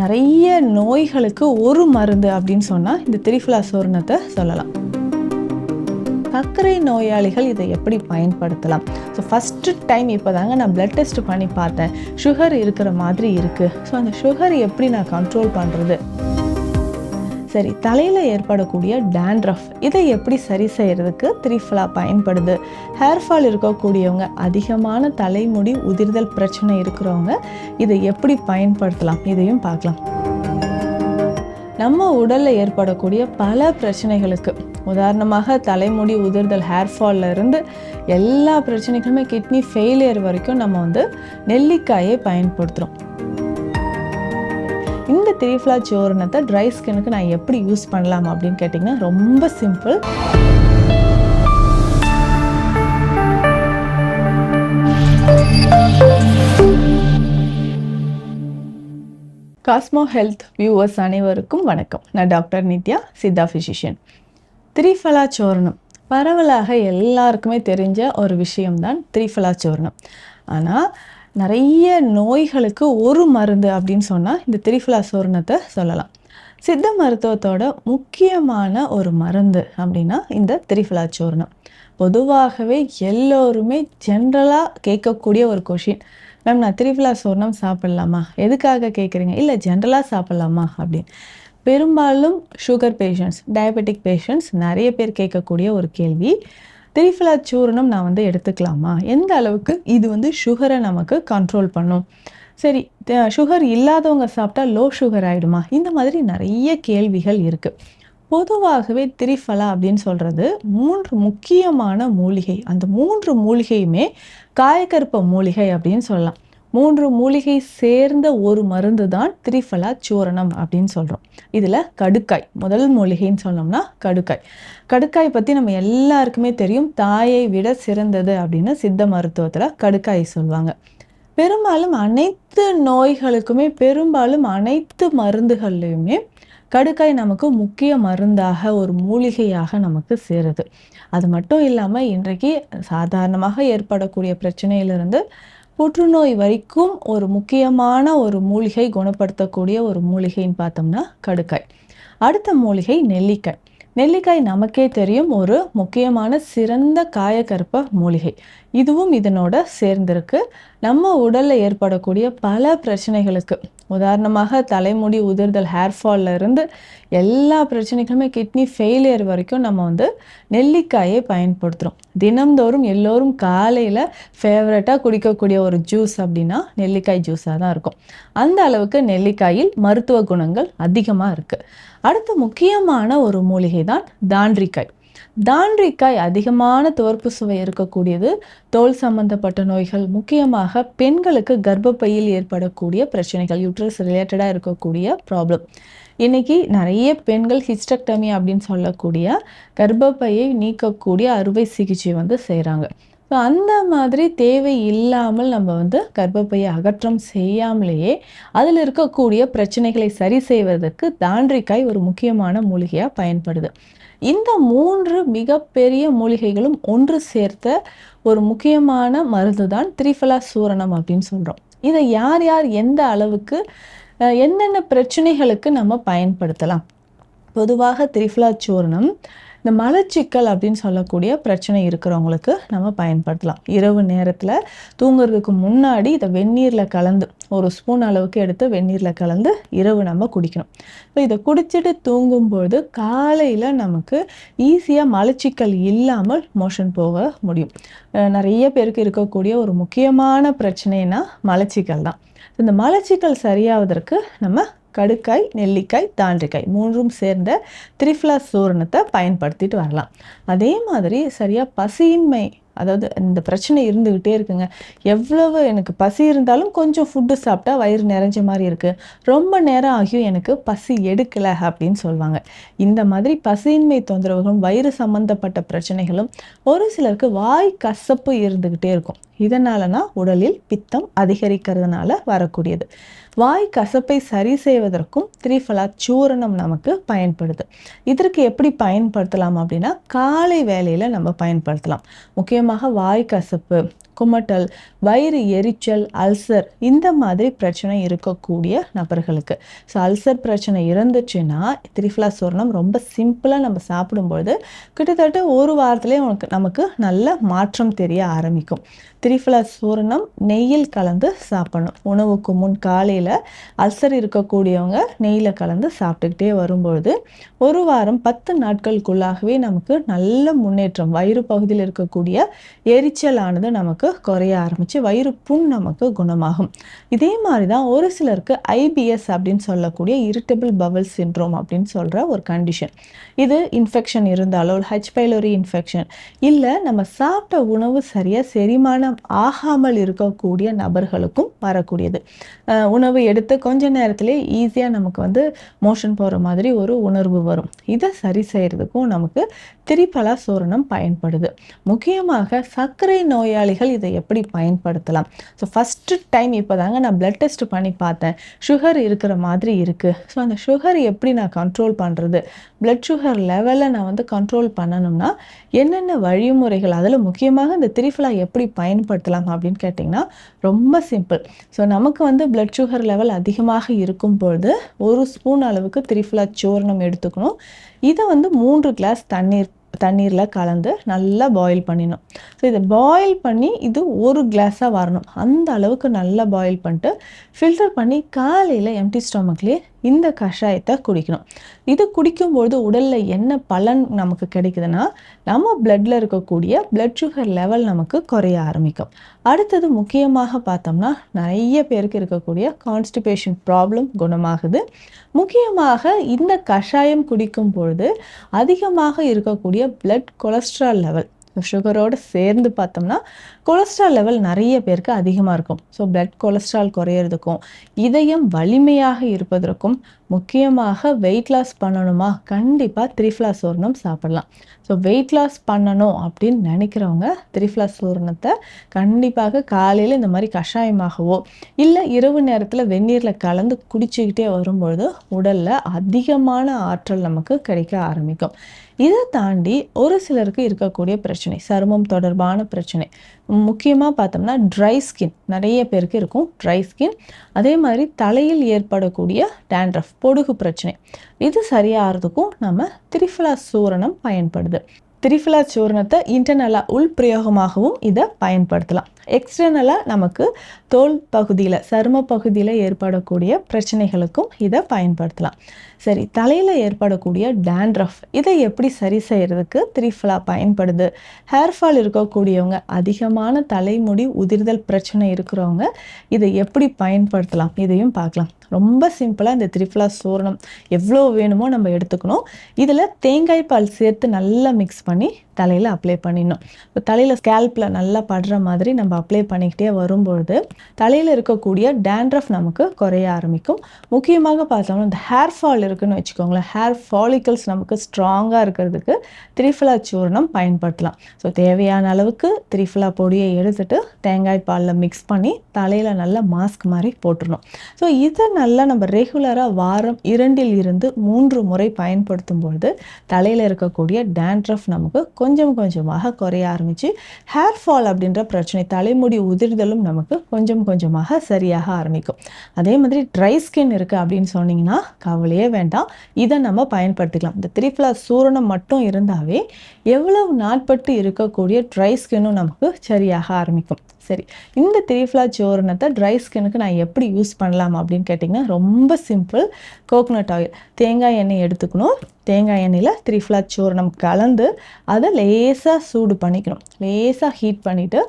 நிறைய நோய்களுக்கு ஒரு மருந்து அப்படின்னு சொன்னால் இந்த திரிஃபுலா சூர்ணத்தை சொல்லலாம். சர்க்கரை நோயாளிகள் இதை எப்படி பயன்படுத்தலாம்? ஸோ ஃபஸ்ட்டு டைம் இப்போ தாங்க நான் ப்ளட் டெஸ்ட் பண்ணி பார்த்தேன். சுகர் இருக்கிற மாதிரி இருக்குது ஸோ அந்த சுகர் எப்படி நான் கண்ட்ரோல் பண்ணுறது சரி தலையில் ஏற்படக்கூடிய டேண்ட்ரஃப் இதை எப்படி சரி செய்கிறதுக்கு த்ரீஃபலா பயன்படுது? ஹேர் ஃபால் இருக்கக்கூடியவங்க அதிகமான தலைமுடி உதிர்தல் பிரச்சனை இருக்கிறவங்க இதை எப்படி பயன்படுத்தலாம்? இதையும் பார்க்கலாம். நம்ம உடலில் ஏற்படக்கூடிய பல பிரச்சனைகளுக்கு உதாரணமாக தலைமுடி உதிர்தல் ஹேர் இருந்து எல்லா பிரச்சனைகளுமே கிட்னி ஃபெயிலியர் வரைக்கும் நம்ம வந்து நெல்லிக்காயை பயன்படுத்துகிறோம் இந்த திரிஃப்ளா சோரணத்தை ட்ரை ஸ்கின்னுக்கு நான் எப்படி யூஸ் பண்ணலாம் அப்படின்னு கேட்டிங்கன்னா ரொம்ப சிம்பிள் காஸ்மோ ஹெல்த் வியூவர்ஸ் அனைவருக்கும் வணக்கம். நான் டாக்டர் நித்யா சித்தா ஃபிசிஷியன் திரிஃபலா சோரணம் பரவலாக எல்லாருக்குமே தெரிஞ்ச ஒரு விஷயம்தான் திரிஃபலா சோரணம் ஆனால் நிறைய நோய்களுக்கு ஒரு மருந்து அப்படின்னு சொன்னால் இந்த திரிஃபுலா சூர்ணத்தை சொல்லலாம். சித்த மருத்துவத்தோட முக்கியமான ஒரு மருந்து அப்படின்னா இந்த திரிஃபுலா சூர்ணம் பொதுவாகவே எல்லோருமே ஜென்ரலாக கேட்கக்கூடிய ஒரு கொஷின் மேம் நான் திரிஃபுலா சூர்ணம் சாப்பிட்லாமா? எதுக்காக கேட்குறீங்க? இல்லை ஜென்ரலாக சாப்பிட்லாமா? அப்படின்னு. பெரும்பாலும் சுகர் பேஷண்ட்ஸ் டயபெட்டிக் பேஷண்ட்ஸ் நிறைய பேர் கேட்கக்கூடிய ஒரு கேள்வி. திரிஃபலா சூர்ணம் நான் வந்து எடுத்துக்கலாமா? எந்த அளவுக்கு இது வந்து சுகரை நமக்கு கண்ட்ரோல் பண்ணும்? சரி சுகர் இல்லாதவங்க சாப்பிட்டா லோ சுகர் ஆகிடுமா இந்த மாதிரி நிறைய கேள்விகள் இருக்குது பொதுவாகவே திரிஃபலா அப்படின்னு சொல்கிறது மூன்று முக்கியமான மூலிகை. அந்த மூன்று மூலிகையுமே காயக்கருப்ப மூலிகை அப்படின்னு சொல்லலாம். மூன்று மூலிகை சேர்ந்த ஒரு மருந்து தான் திரிஃபலா சூரணம் அப்படின்னு சொல்கிறோம் இதில் கடுக்காய் முதல் மூலிகைன்னு சொன்னோம்னா கடுக்காய். கடுக்காய் பற்றி நம்ம எல்லாருக்குமே தெரியும். தாயை விட சிறந்தது அப்படின்னு சித்த மருத்துவத்தில் கடுக்காய் சொல்லுவாங்க. பெரும்பாலும் அனைத்து நோய்களுக்குமே பெரும்பாலும் அனைத்து மருந்துகள்லையுமே கடுக்காய் நமக்கு முக்கிய மருந்தாக ஒரு மூலிகையாக நமக்கு சேருது. அது மட்டும் இல்லாமல் இன்றைக்கு சாதாரணமாக ஏற்படக்கூடிய பிரச்சனையிலிருந்து புற்றுநோய் வரைக்கும் ஒரு முக்கியமான ஒரு மூலிகை குணப்படுத்தக்கூடிய ஒரு மூலிகைன்னு பார்த்தோம்னா கடுக்காய் அடுத்த மூலிகை நெல்லிக்காய் நெல்லிக்காய் நமக்கே தெரியும் ஒரு முக்கியமான சிறந்த காயக்கருப்ப மூலிகை. இதுவும் இதனோட சேர்ந்திருக்கு. நம்ம உடலில் ஏற்படக்கூடிய பல பிரச்சனைகளுக்கு. உதாரணமாக தலைமுடி உதிர்தல் ஹேர்ஃபால்ல இருந்து எல்லா பிரச்சனைகளுமே கிட்னி ஃபெயிலியர் வரைக்கும் நம்ம வந்து நெல்லிக்காயை பயன்படுத்துகிறோம் தினம்தோறும் எல்லோரும் காலையில் ஃபேவரட்டாக குடிக்கக்கூடிய ஒரு ஜூஸ் அப்படின்னா நெல்லிக்காய் ஜூஸாக தான் இருக்கும். அந்த அளவுக்கு நெல்லிக்காயில் மருத்துவ குணங்கள் அதிகமாக இருக்குது அடுத்த முக்கியமான ஒரு மூலிகை தான் தாண்டிக்காய். தாண்டிக்காய் அதிகமான துவர்ப்பு சுவை இருக்கக்கூடியது. தோல் சம்பந்தப்பட்ட நோய்கள் முக்கியமாக பெண்களுக்கு கர்ப்பப்பையில் ஏற்படக்கூடிய பிரச்சனைகள் யூட்ரஸ் ரிலேட்டடாக இருக்கக்கூடிய ப்ராப்ளம் இன்னைக்கு நிறைய பெண்கள் ஹிஸ்டக்டமி அப்படின்னு சொல்லக்கூடிய கர்ப்பப்பையை நீக்கக்கூடிய அறுவை சிகிச்சை வந்து செய்கிறாங்க ஸோ அந்த மாதிரி தேவை இல்லாமல் நம்ம வந்து கர்ப்பப்பையை அகற்றம் செய்யாமலேயே அதில் இருக்கக்கூடிய பிரச்சனைகளை சரி செய்வதற்கு தாண்டிக்காய் ஒரு முக்கியமான மூலிகையாக பயன்படுது. இந்த மூன்று மிகப்பெரிய மூலிகைகளும் ஒன்று சேர்த்த ஒரு முக்கியமான மருந்து தான் திரிஃபலா சூரணம் அப்படின்னு சொல்கிறோம் இதை யார் யார் எந்த அளவுக்கு என்னென்ன பிரச்சனைகளுக்கு நம்ம பயன்படுத்தலாம்? பொதுவாக திரிஃபலா சூரணம் இந்த மலச்சிக்கல் அப்படின்னு சொல்லக்கூடிய பிரச்சனை இருக்கிறவங்களுக்கு நம்ம பயன்படுத்தலாம். இரவு நேரத்தில் தூங்குறதுக்கு முன்னாடி இதை வெந்நீரில் கலந்து ஒரு ஸ்பூன் அளவுக்கு எடுத்து வெந்நீரில் கலந்து இரவு நம்ம குடிக்கணும். இப்போ இதை குடிச்சிட்டு தூங்கும்பொழுது காலையில் நமக்கு ஈஸியாக மலச்சிக்கல் இல்லாமல் மோஷன் போக முடியும். நிறைய பேருக்கு இருக்கக்கூடிய ஒரு முக்கியமான பிரச்சனைனா மலச்சிக்கல் தான். இந்த மலச்சிக்கல் சரியாவதற்கு நம்ம கடுக்காய் நெல்லிக்காய் தாண்டிக்காய் மூன்றும் சேர்ந்த திரிஃப்ளா சூரணத்தை பயன்படுத்திட்டு வரலாம். அதே மாதிரி சரியாக பசியின்மை அதாவது இந்த பிரச்சனை இருந்துக்கிட்டே இருக்குங்க. எவ்வளவு எனக்கு பசி இருந்தாலும் கொஞ்சம் ஃபுட்டு சாப்பிட்டா வயிறு நிறைஞ்ச மாதிரி இருக்குது ரொம்ப நேரம் ஆகியும் எனக்கு பசி எடுக்கலை அப்படின்னு சொல்லுவாங்க. இந்த மாதிரி பசியின்மை தொந்தரவுகளும் வயிறு சம்மந்தப்பட்ட பிரச்சனைகளும் ஒரு சிலருக்கு வாய் கசப்பு இருந்துக்கிட்டே இருக்கும். இதனாலனா உடலில் பித்தம் அதிகரிக்கிறதுனால வரக்கூடியது. வாய் கசப்பை சரி செய்வதற்கும் திரிஃபலா சூரணம் நமக்கு பயன்படுது. இதற்கு எப்படி பயன்படுத்தலாம் அப்படின்னா காலை வேலையில் நம்ம பயன்படுத்தலாம். முக்கியமாக வாய் கசப்பு குமட்டல் வயிறு எரிச்சல் அல்சர் இந்த மாதிரி பிரச்சனை இருக்கக்கூடிய நபர்களுக்கு. ஸோ அல்சர் பிரச்சனை இருந்துச்சுன்னா திரிஃபலா சூரணம் ரொம்ப சிம்பிளாக நம்ம சாப்பிடும்பொழுது கிட்டத்தட்ட ஒரு வாரத்துலேயே உனக்கு நமக்கு நல்ல மாற்றம் தெரிய ஆரம்பிக்கும். திரிஃபல சூரணம் நெய்யில் கலந்து சாப்பிடணும். உணவுக்கு முன் காலையில் அல்சர் இருக்கக்கூடியவங்க நெய்யில் கலந்து சாப்பிட்டுக்கிட்டே வரும்பொழுது ஒரு வாரம் பத்து நாட்களுக்குள்ளாகவே நமக்கு நல்ல முன்னேற்றம் வயிறு பகுதியில் இருக்கக்கூடிய எரிச்சலானது நமக்கு குறைய ஆரம்பித்து வயிறு புண் நமக்கு குணமாகும். இதே மாதிரி தான் ஒரு சிலருக்கு ஐபிஎஸ் அப்படின்னு சொல்லக்கூடிய இரிட்டபிள் பவல் சின்ட்ரோம் அப்படின்னு சொல்கிற ஒரு கண்டிஷன் இது இன்ஃபெக்ஷன் இருந்தாலோ ஹெச் பைலோரி இன்ஃபெக்ஷன் இல்லை நம்ம சாப்பிட்ட உணவு சரியாக ஆகாமல் இருக்கக்கூடிய நபர்களுக்கும் வரக்கூடியது. உணவு எடுத்து கொஞ்ச நேரத்திலே ஈஸியாக நமக்கு வந்து மோஷன் போகிற மாதிரி ஒரு உணர்வு வரும். இதை சரி செய்கிறதுக்கும் நமக்கு திரிபலா சூரணம் பயன்படுது. முக்கியமாக சர்க்கரை நோயாளிகள் இதை எப்படி பயன்படுத்தலாம்? ஸோ ஃபஸ்ட்டு டைம் இப்போ தாங்க நான் பிளட் டெஸ்ட் பண்ணி பார்த்தேன். சுகர் இருக்கிற மாதிரி இருக்குது ஸோ அந்த சுகர் எப்படி நான் கண்ட்ரோல் பண்ணுறது பிளட் சுகர் லெவலை நான் வந்து கண்ட்ரோல் பண்ணணும்னா என்னென்ன வழிமுறைகள்? அதில் முக்கியமாக இந்த திரிஃபலா எப்படி பயன்படுத்தலாம் அப்படின்னு கேட்டிங்கன்னா ரொம்ப சிம்பிள் ஸோ நமக்கு வந்து பிளட் சுகர் லெவல் அதிகமாக இருக்கும் பொழுது ஒரு ஸ்பூன் அளவுக்கு திரிஃபலா சூர்ணம் எடுத்துக்கணும். இதை வந்து மூன்று கிளாஸ் தண்ணீர் தண்ணீரில் கலந்து நல்லா பாயில் பண்ணிடணும். ஸோ இதை பாயில் பண்ணி இது ஒரு கிளாஸாக வரணும். அந்த அளவுக்கு நல்லா பாயில் பண்ணிட்டு ஃபில்டர் பண்ணி காலையில் எம்டி ஸ்டொமக்லேயே இந்த கஷாயத்தை குடிக்கணும். இது குடிக்கும்பொழுது உடலில் என்ன பலன் நமக்கு கிடைக்குதுன்னா நம்ம பிளட்டில் இருக்கக்கூடிய பிளட் சுகர் லெவல் நமக்கு குறைய ஆரம்பிக்கும். அடுத்தது முக்கியமாக பார்த்தோம்னா நிறைய பேருக்கு இருக்கக்கூடிய கான்ஸ்டிபேஷன் ப்ராப்ளம் குணமாகுது. முக்கியமாக இந்த கஷாயம் குடிக்கும் பொழுது அதிகமாக இருக்கக்கூடிய பிளட் கொலஸ்ட்ரால் லெவல் சுகரோடு சேர்ந்து பார்த்தோம்னா கொலஸ்ட்ரால் லெவல் நிறைய பேருக்கு அதிகமாக இருக்கும். ஸோ பிளட் கொலஸ்ட்ரால் குறையிறதுக்கும் இதயம் வலிமையாக இருப்பதற்கும் முக்கியமாக வெயிட் லாஸ் பண்ணணுமா? கண்டிப்பாக த்ரிஃப்லா சூர்ணம் சாப்பிடலாம். ஸோ வெயிட் லாஸ் பண்ணணும் அப்படின்னு நினைக்கிறவங்க த்ரிஃப்லா சூர்ணத்தை கண்டிப்பாக காலையில் இந்த மாதிரி கஷாயமாகவோ இல்லை இரவு நேரத்தில் வெந்நீரில் கலந்து குடிச்சுக்கிட்டே வரும்பொழுது உடலில் அதிகமான ஆற்றல் நமக்கு கிடைக்க ஆரம்பிக்கும். இதை தாண்டி ஒரு சிலருக்கு இருக்கக்கூடிய பிரச்சனை சருமம் தொடர்பான பிரச்சனை. முக்கியமாக பார்த்தோம்னா ட்ரை ஸ்கின் நிறைய பேருக்கு இருக்கும் ட்ரை ஸ்கின் அதே மாதிரி தலையில் ஏற்படக்கூடிய டேண்ட்ரஃப் பொடுகு பிரச்சனை. இது சரியாகிறதுக்கும் நம்ம திரிஃபலா சூரணம் பயன்படுது. திரிஃபிலா சூர்ணத்தை இன்டர்னலாக உள்பிரயோகமாகவும் இதை பயன்படுத்தலாம். எக்ஸ்டர்னலாக நமக்கு தோல் பகுதியில் சரும பகுதியில் ஏற்படக்கூடிய பிரச்சனைகளுக்கும் இதை பயன்படுத்தலாம். சரி தலையில் ஏற்படக்கூடிய டேண்ட்ரஃப் இதை எப்படி சரி செய்கிறதுக்கு திரிஃபலா பயன்படுது? ஹேர் ஃபால் இருக்கக்கூடியவங்க அதிகமான தலைமுடி உதிர்தல் பிரச்சனை இருக்கிறவங்க இதை எப்படி பயன்படுத்தலாம்? இதையும் பார்க்கலாம். ரொம்ப சிம்பிளாக இந்த திரிஃபலா சூரணம் எவ்வளோ வேணுமோ நம்ம எடுத்துக்கணும். இதில் தேங்காய் பால் சேர்த்து நல்லா மிக்ஸ் பண்ணி தலையில் அப்ளை பண்ணிடணும். இப்போ தலையில் ஸ்கேல்பில் நல்லா படுற மாதிரி நம்ம அப்ளை பண்ணிக்கிட்டே வரும்பொழுது தலையில் இருக்கக்கூடிய டேண்ட்ரஃப் நமக்கு குறைய ஆரம்பிக்கும். முக்கியமாக பார்த்தோம்னா இந்த ஹேர் ஃபால் இருக்குன்னு வச்சுக்கோங்களேன். ஹேர் ஃபாலிக்கல்ஸ் நமக்கு ஸ்ட்ராங்காக இருக்கிறதுக்கு திரிஃபலா சூர்ணம் பயன்படுத்தலாம். ஸோ தேவையான அளவுக்கு திரிஃபலா பொடியை எடுத்துட்டு தேங்காய் பாலில் மிக்ஸ் பண்ணி தலையில் நல்லா மாஸ்க் மாதிரி போட்டுடணும். ஸோ இதை நல்லா நம்ம ரெகுலராக வாரம் இரண்டில் இருந்து மூன்று முறை பயன்படுத்தும் பொழுது தலையில் இருக்கக்கூடிய டேண்ட்ரஃப் நமக்கு கொஞ்சம் கொஞ்சமாக குறைய ஆரம்பித்து ஹேர் ஃபால் அப்படின்ற பிரச்சனை தலைமுடி உதிர்தலும் நமக்கு கொஞ்சம் கொஞ்சமாக சரியாக ஆரம்பிக்கும். அதே மாதிரி ட்ரை ஸ்கின் இருக்குது அப்படின்னு சொன்னீங்கன்னா கவலையே வேண்டாம். இதை நம்ம பயன்படுத்திக்கலாம். இந்த த்ரீஃப்ளா சூரணம் மட்டும் இருந்தாவே எவ்வளவு நாட்பட்டு இருக்கக்கூடிய ட்ரை ஸ்கின்னும் நமக்கு சரியாக ஆரம்பிக்கும். சரி இந்த திரிஃப்ளா சோர்ணத்தை ட்ரை ஸ்கின்னுக்கு நான் எப்படி யூஸ் பண்ணலாம் அப்படின்னு கேட்டிங்கன்னா ரொம்ப சிம்பிள் கோகோனட் ஆயில் தேங்காய் எண்ணெய் எடுத்துக்கணும். தேங்காய் எண்ணெயில் திரிஃப்ளா சோர்ணம் கலந்து அதை லேசாக சூடு பண்ணிக்கணும். லேசாக ஹீட் பண்ணிவிட்டு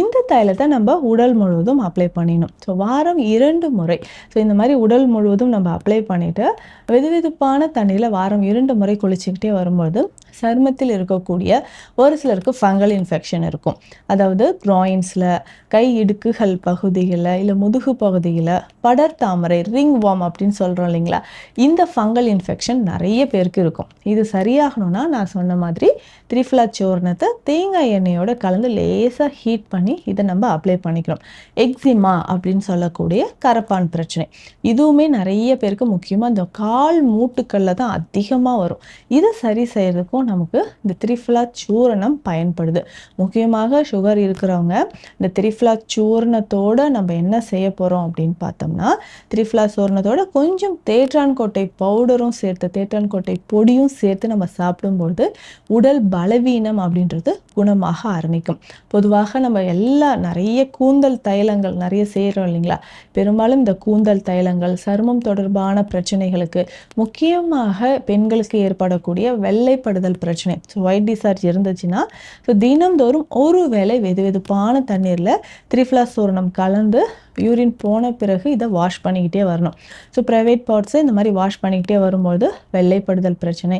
இந்த தைலத்தை நம்ம உடல் முழுவதும் அப்ளை பண்ணிடணும். ஸோ வாரம் இரண்டு முறை. ஸோ இந்த மாதிரி உடல் முழுவதும் நம்ம அப்ளை பண்ணிவிட்டு வெது வெதுப்பான தண்ணியில் வாரம் இரண்டு முறை குளிச்சுக்கிட்டே வரும்பொழுது சருமத்தில் இருக்கக்கூடிய ஒரு சிலருக்கு ஃபங்கல் இன்ஃபெக்ஷன் இருக்கும். அதாவது க்ராயின்ஸில் கை இடுக்குகள் பகுதிகளில் இல்லை முதுகு பகுதியில் படர் தாமரை ரிங் வார்ம் அப்படின்னு சொல்கிறோம் இல்லைங்களா? இந்த ஃபங்கல் இன்ஃபெக்ஷன் நிறைய பேருக்கு இருக்கும். இது சரியாகணும்னா நான் சொன்ன மாதிரி திரிஃபிலா சோர்ணத்தை தேங்காய் எண்ணெயோட கலந்து லேசாக ஹீட் பண்ணி இதை நம்ம அப்ளை பண்ணிக்கணும் எக்ஸிமா அப்படின்னு சொல்லக்கூடிய கரப்பான் பிரச்சனை. இதுவுமே நிறைய பேருக்கு முக்கியமாக இந்த கால் மூட்டுக்களில் தான் அதிகமாக வரும். இதை சரி செய்கிறதுக்கும் நமக்கு இந்த திரிஃபிலா சூரணம் பயன்படுது. முக்கியமாக சுகர் இருக்கிறவங்க இந்த திரிஃபிலா சூரணத்தோடு நம்ம என்ன செய்ய போகிறோம் அப்படின்னு பார்த்தோம்னா திரிஃபிலா சூரணத்தோட கொஞ்சம் தேற்றான்கோட்டை பவுடரும் சேர்த்து தேற்றான்கோட்டை பொடியும் சேர்த்து நம்ம சாப்பிடும்பொழுது உடல் பலவீனம் அப்படின்றது குணமாக ஆரம்பிக்கும். பொதுவாக நம்ம எல்லா நிறைய கூந்தல் தைலங்கள் நிறைய செய்கிறோம் இல்லைங்களா? பெரும்பாலும் இந்த கூந்தல் தைலங்கள் சருமம் தொடர்பான பிரச்சனைகளுக்கு முக்கியமாக பெண்களுக்கு ஏற்படக்கூடிய வெள்ளைப்படுதல் பிரச்சனை. ஸோ ஒயிட் டிசார்ஜ் இருந்துச்சுன்னா ஸோ தினம்தோறும் ஒரு வேளை வெது வெதுப்பான தண்ணீரில் திரிஃபிலா சூரணம் கலந்து யூரின் போன பிறகு இதை வாஷ் பண்ணிக்கிட்டே வரணும். ஸோ ப்ரைவேட் பார்ட்ஸை இந்த மாதிரி வாஷ் பண்ணிக்கிட்டே வரும்போது வெள்ளைப்படுதல் பிரச்சனை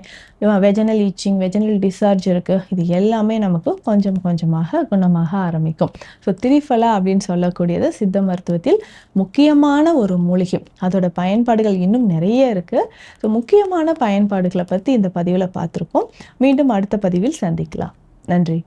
வெஜனல் ஈச்சிங் வெஜனல் டிசார்ஜ் இருக்குது இது எல்லாமே நமக்கு கொஞ்சம் கொஞ்சமாக குணமாக ஆரம்பிக்கும். ஸோ திரிஃபலா அப்படின்னு சொல்லக்கூடியது சித்த மருத்துவத்தில் முக்கியமான ஒரு மூலிகை. அதோட பயன்பாடுகள் இன்னும் நிறைய இருக்குது ஸோ முக்கியமான பயன்பாடுகளை பற்றி இந்த பதிவில் பார்த்துருக்கோம் மீண்டும் அடுத்த பதிவில் சந்திக்கலாம். நன்றி.